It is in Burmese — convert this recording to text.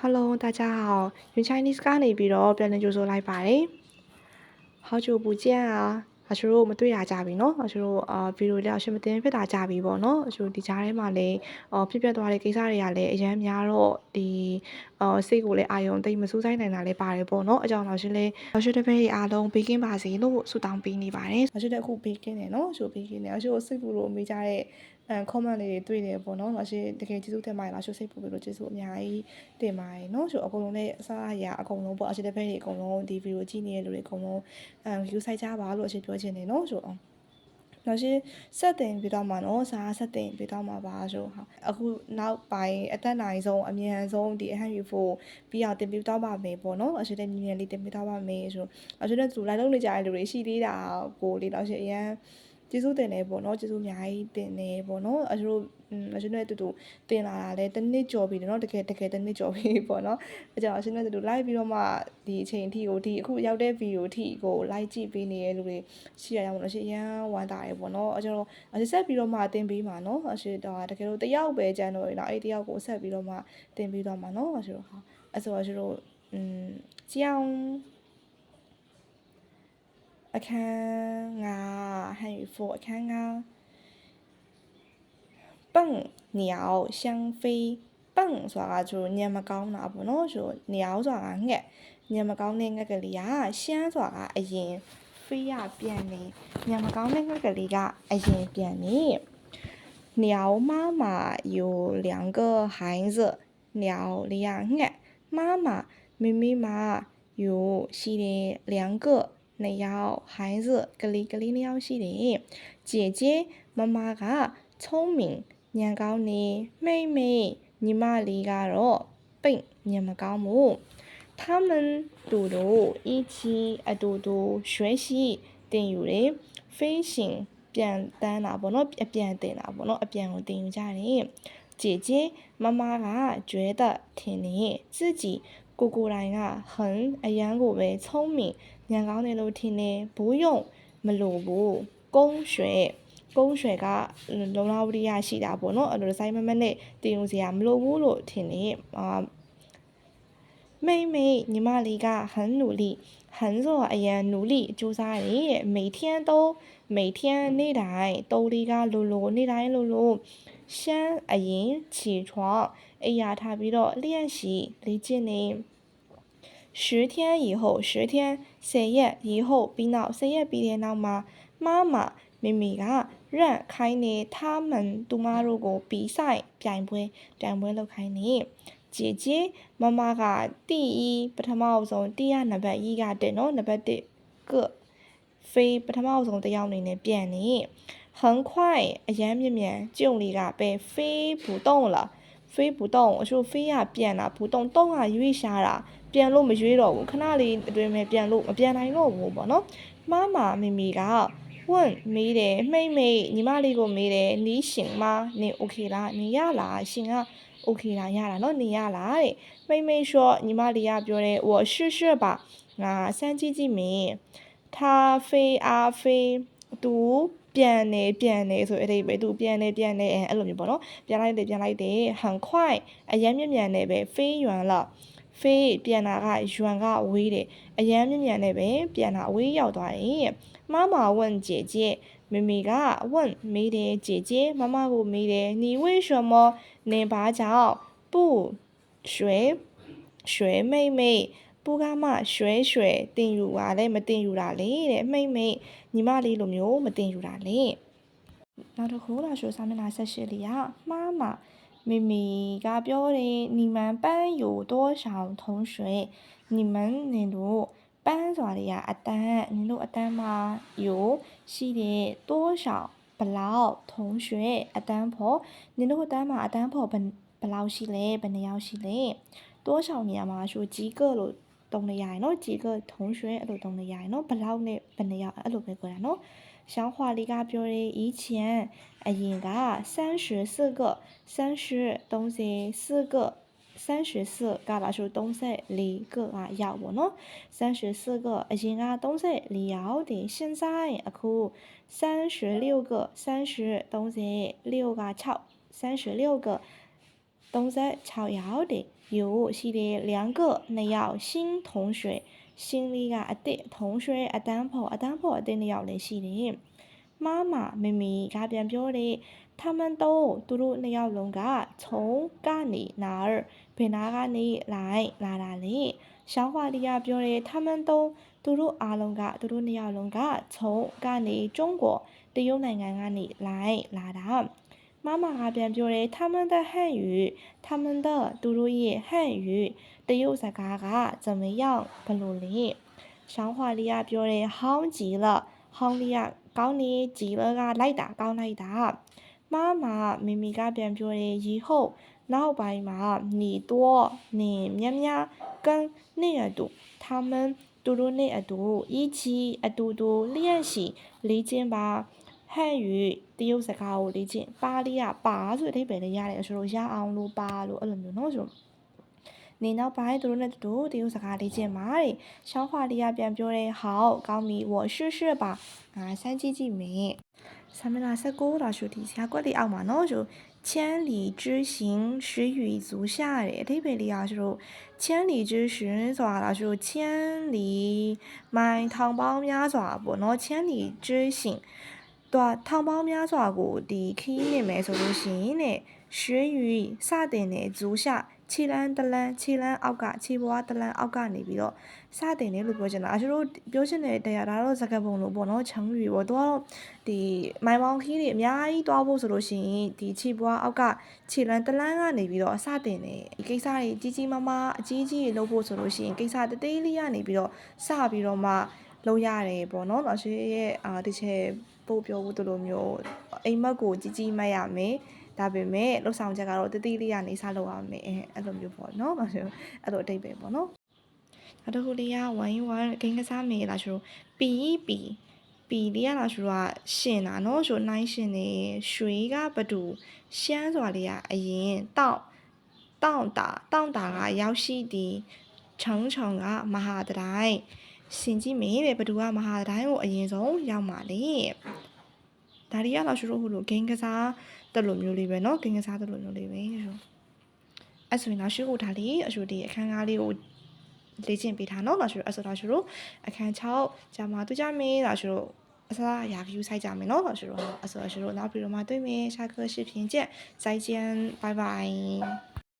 Hello 大家好云 Chinese ကနေပြီးတော့ပြန်လည်ကြိုဆိုလိုက်ပါတယ်好久不见啊အချို့တို့မတွေ့ရကြပြီเนาะအချို့တို့အာဗီဒီယိုလေးအရှင်မသိဖြစ်တာကြပြီပေါ့เนาะအချို့ဒီကြားထဲမှာလည်းအော်ဖြစ်ပျက်သွားတဲ့ကိစ္စတွေကလည်းအများများတော့ဒီအော်စိတ်ကိုလည်းအာယုံသိမ့်မစူးဆိုင်နိုင်တာလည်းပါတယ်ပေါ့เนาะအကြောင်းတော့ရှင်လည်းအချို့တစ်ဖက်အားလုံးဘေးကင်းပါစေလို့ဆုတောင်းပေးနေပါတယ်အချို့တအခုဘေးကင်းတယ်เนาะအချို့ဘေးကင်းတယ်အချို့စိတ်ပူလို့မေးကြတဲ့ အဲ comment လေးတွေတွေ့တယ်ပေါ့နော်။နောက်ရှိတကယ်ကျေးဇူးတင်ပါတယ်လားရှို့စိတ်ပူပြီးလို့ကျေးဇူးအများကြီးတင်ပါတယ်နော်။ရှို့အကုန်လုံးလည်းအစားအရာအကုန်လုံးပေါ့အရှိတစ်ဖက်တွေအကုန်လုံးဒီဗီဒီယိုကြည့်နေတဲ့လူတွေအကုန်လုံးအဲ view ဆိုင်ကြပါလို့အရှိပြောချင်တယ်နော်။ရှို့အောင်နောက်ရှိဆက်တင်ပြီးတော့မှနော်စာဆက်တင်ပြီးတော့မှပါဆိုဟာအခုနောက်ပိုင်းအသက်နိုင်ဆုံးအမြန်ဆုံးဒီ HU4 ပြီးအောင်တင်ပြီးတော့ပါမယ်ပေါ့နော်အရှိတဲ့မြင်မြန်လေးတင်ပြီးတော့ပါမယ်ဆိုအရှိတဲ့သူလိုက်လုံးနေကြတဲ့လူတွေရှိသေးတာကိုလေးတော့ရှိအရန် ကျေးဇူးတင်တယ်ပေါ့နော်ကျေးဇူးအများကြီးတင်တယ်ပေါ့နော်အကျွန်တော်အရှင်နဲ့တူတူတင်လာတာလဲတစ်နှစ်ကျော်ပြီနော်တကယ်တကယ်တစ်နှစ်ကျော်ပြီပေါ့နော်အကြောင်းအရှင်နဲ့တူတူ live ပြီးတော့မှဒီအချိန်အထိကိုဒီအခုရောက်တဲ့ video အထိကို live ကြည့်ပေးနေတဲ့လူတွေရှိရအောင်လို့ရှင်ရန်ဝမ်းသာတယ်ပေါ့နော်အကျွန်တော်အရှင်ဆက်ပြီးတော့မှတင်ပေးမှာနော်အရှင်တော့တကယ်လို့တယောက်ပဲကြံတော့ရင်တော့အဲ့တယောက်ကိုဆက်ပြီးတော့မှတင်ပေးတော့မှာနော်အရှင်ဟာအဲ့ဆိုအရှင်တို့อืมကြောင် 阿看啊，汉语副看康啊，蹦鸟相飞，蹦啥个就你们讲那不孬就鸟啥个个，你们讲那个个里啊，相啥个阿言飞呀变呢，你们讲那个个里个阿言变呢。鸟妈妈有两个孩子，鸟俩个妈妈妹妹嘛有系列两个。 နှစ်ယောက်ဟိုင်းစကလေးကလေးနှစ်ယောက်ရှိတယ်姐姐မမက聪明ညံကောင်းနေမိမ့်မိတ်ညီမလေးကတော့ပိတ်ညံမကောင်းဘူး他们တူတူ一起အတူတူ学习တင်ယူတယ်飞行ပြန်တန်းတာပေါ့နော်အပြန်တင်တာပေါ့နော်အပြန်ကိုတင်ယူကြတယ်姐姐မမက觉得ထင်နေ自己ကိုကိုတိုင်က很အရန်ကိုပဲ聪明 ညံကောင်းတယ်လို့ထင်တယ်ဘူးယုံမလို့ဘူးကုန်းရွှဲကုန်းရွှဲကလုံလောက်ဝရိယရှိတာပေါ့နော်အဲ့လိုဆိုင်မမနဲ့တင်ယူစရာမလိုဘူးလို့ထင်တယ်အာ妹妹ညီမလေးက很努力很ဆိုအရန်努力ကြိုးစားတယ်တဲ့每天都每天နေ့တိုင်းတိုးလေးကလိုလိုနေ့တိုင်းလိုလိုရှမ်းအရင်起床အိယာထားပြီးတော့လျှက်ရှိလေ့ကျင့်နေ 十天以后十天十ရက်以后ပြီးနောက်十ရက်ပြီးတဲ့နောက်မှာ妈妈မိမိကရန့်ခိုင်းနေ他们သူမတို့ကို比赛ပြိုင်ပွဲပြိုင်ပွဲလုပ်ခိုင်းနေ姐姐မမက第一ပထမအဆုံး第一နံပါတ်1ကတဲ့နော်နံပါတ်1က飞ပထမအဆုံးတစ်ယောက်အနေနဲ့ပြန်နေ很快အရန်မြင့်မြန်ကျုံလေးကပဲ飞不动了飞不动အချို့飞ရပြန်တာ不动动ကရွေ့ရှားတာ ပြန်လို့မရွေးတော့ဘူးခဏလေးအတွင်းမဲ့ပြန်လို့မပြန်နိုင်တော့ဘူးပေါ့နော်မှားမှာမိမိကဝန့်မေးတယ်မိမ့်မိတ်ညီမလေးကိုမေးတယ်နီးရှင်မနင်โอเคလားနင်ရလားရှင်ကโอเคလားရတာเนาะနင်ရလားတဲ့မိမ့်မိတ် short ညီမလေးကပြောတယ်ဝါရွှွှွပါငါစမ်းကြည့်ကြည့်မင်းသာဖေးအားဖေးသူပြန်နေပြန်နေဆိုအဲ့ဒီပဲသူပြန်နေပြန်နေအဲ့လိုမျိုးပေါ့နော်ပြန်လိုက်တယ်ပြန်လိုက်တယ်ဟန်ခွိုက်အရင်မြ мян နေပဲဖေးရွံလောက် ဖေးပြန်တာကယွမ်ကဝေးတယ်အရန်မြမြန်နဲ့ပဲပြန်တာအဝေးရောက်သွားတယ်မမ问姐姐မမီက问မေးတယ်姐姐မမကိုမေးတယ်你为什么နင်ဘာကြောင့်不学学妹妹ပူကမရွှဲရွှဲတင်ယူပါလေမတင်ယူတာလေတဲ့မိမ့်မိတ်ညီမလေးလိုမျိုးမတင်ယူတာလေနောက်တစ်ခုလာရှိုးစာမျက်နှာဆက်ရှိလေးကမှားမှာ 妹妹家表弟，你们班有多少同学？你们那路班上的呀？阿丹，你路阿丹吗？有，是的，多少？不老同学，阿丹婆，你路阿丹吗？阿丹婆，本不老是嘞，本的要是嘞，多少年嘛？说几个了？တုံးနေရရင်နော်ကြီးက同学အဲ့လိုတုံးနေရရင်နော်ဘလောက်နဲ့ဘယ်နှယောက်အဲ့လိုပဲပြောတာနော်ရှောင်းဟွာလေးကပြောတယ်以前အရင်က34个30 34个34ကလာဆို34个ကရောက်ပေါ့နော်34个အရင်က34ရောက်တယ်现在အခု36个30 36က6 36个36ရောက်တယ် 有系列两个，那要新同学，新哩个一对同学一单破一单破一对那要联系的。妈妈妹妹改变表的，他们都都都那要龙个从家里哪儿被哪个你来哪哪里。小花里呀表的，他们都都都阿龙个都都那要龙个从家里中国的有哪个哪里来哪哪。妈妈ကပြန်ပြောတယ်他们的汉语他们的သူတို့ရဲ့汉语တရုတ်စကားက怎么样ဘယ်လိုလဲရှောင်းဟွာလီယာပြောတယ်ဟောင်းကြည့်ละဟောင်းလီယာကောင်းနေကြည်လကလိုက်တာကောင်းလိုက်တာ妈妈မမီကပြန်ပြောတယ်以后နောက်ပိုင်းမှာ你多你များများ跟那အတူ他们သူတို့နဲ့အတူ一起အတူတူ练习လေ့ကျင့်ပါ ဟန်语တရုတ်စကားကိုလေ့ကျင့်ပါလေးကပါဆိုတဲ့အဓိပ္ပာယ်လေးရတယ်ဆိုတော့ရအောင်လို့ပါလို့အဲ့လိုမျိုးเนาะဆိုတော့နေနောက်ပိုင်းသူတို့နဲ့တူတရုတ်စကားလေ့ကျင့်ပါတဲ့ရှောင်းခွာလေးကပြန်ပြောတယ်好ကောင်းပြီ我试试吧ငါစမ်းကြည့်ကြည့်မယ်ဆမ်မလာ16လာရှုဒီဆရာကွက်လေးအောက်မှာเนาะဆို千里之行始于足下တဲ့အဓိပ္ပာယ်လေးကဆိုတော့千里之行ဆိုတာလားဆိုတော့千里မိုင်ထောင်ပေါင်းများစွာပေါ့เนาะ千里之行 တော့ထောင်ပေါင်းများစွာကိုဒီခီးနေမယ်ဆိုလို့ရှိရင်တဲ့ရွှေယူစတင်တဲ့ဇူရှာခြေလန်းတလန်းခြေလန်းအောက်ကခြေပွားတလန်းအောက်ကနေပြီးတော့စတင်တယ်လို့ပြောချင်တာအချို့တို့ပြောချင်တဲ့တရားဒါတော့စကားပုံလို့ပေါ့နော်ချောင်းယူပေါ့သူကတော့ဒီမိုင်မောင်ခီးတွေအများကြီးတွားဖို့ဆိုလို့ရှိရင်ဒီခြေပွားအောက်ကခြေလန်းတလန်းကနေပြီးတော့စတင်တယ်ဒီကိစ္စတွေကြီးကြီးမားမားအကြီးကြီးလုပ်ဖို့ဆိုလို့ရှိရင်ကိစ္စတသေးလေးကနေပြီးတော့စပြီးတော့မှလုပ်ရတယ်ပေါ့နော်။ရှင်ရဲ့အာဒီချက် ပို့ပြောဖို့တို့လိုမျိုးအိမ်မက်ကိုကြီးကြီးမှတ်ရမယ်။ဒါပေမဲ့လှုပ်ဆောင်ချက်ကတော့တတိလေးကနေစလုပ်ရမယ်အဲအဲ့လိုမျိုးပေါ့နော်။အဲ့လိုအတိတ်ပဲပေါ့နော်။နောက်တစ်ခုလေးကဝိုင်းဝိုင်းဂိမ်းကစားမေးလာဆိုပီပီပီလေးရလာဆိုတော့ရှင်တာနော်ဆိုနိုင်ရှင်နေရွှေကဘတူရှမ်းစွာလေးကအရင်တောက်တောင့်တာတောင့်တာကရောက်ရှိသည်ခြုံခြုံကမဟာတတိုင်း ရှင်ကြည့်မယ်တဲ့ဘသူကမဟာတိုင်းကိုအရင်ဆုံးရောက်มาလေဒါရီကတော့ရှုလို့ဟိုလိုဂိမ်းကစားတက်လိုမျိုးလေးပဲเนาะဂိမ်းကစားတက်လိုမျိုးလေးပဲရှုအဲ့ဆိုရင်တော့ရှုကိုဒါလေးအရှုဒီအခန်းကားလေးကိုလေ့ကျင့်ပေးထားเนาะတော့ရှုအဲ့ဆိုတော့ရှုတို့အခန်း6ဂျာမာသူကြမေးတော့ရှုတို့အစားရာဖြူဆိုင်ကြမယ်เนาะတော့ရှုတို့အဲ့ဆိုတော့ရှုတို့နောက်ပြီးတော့မှတွေ့မယ်ရှာကရှိဖြင်းချက်ဇိုင်ကျန်ဘိုင်ဘိုင်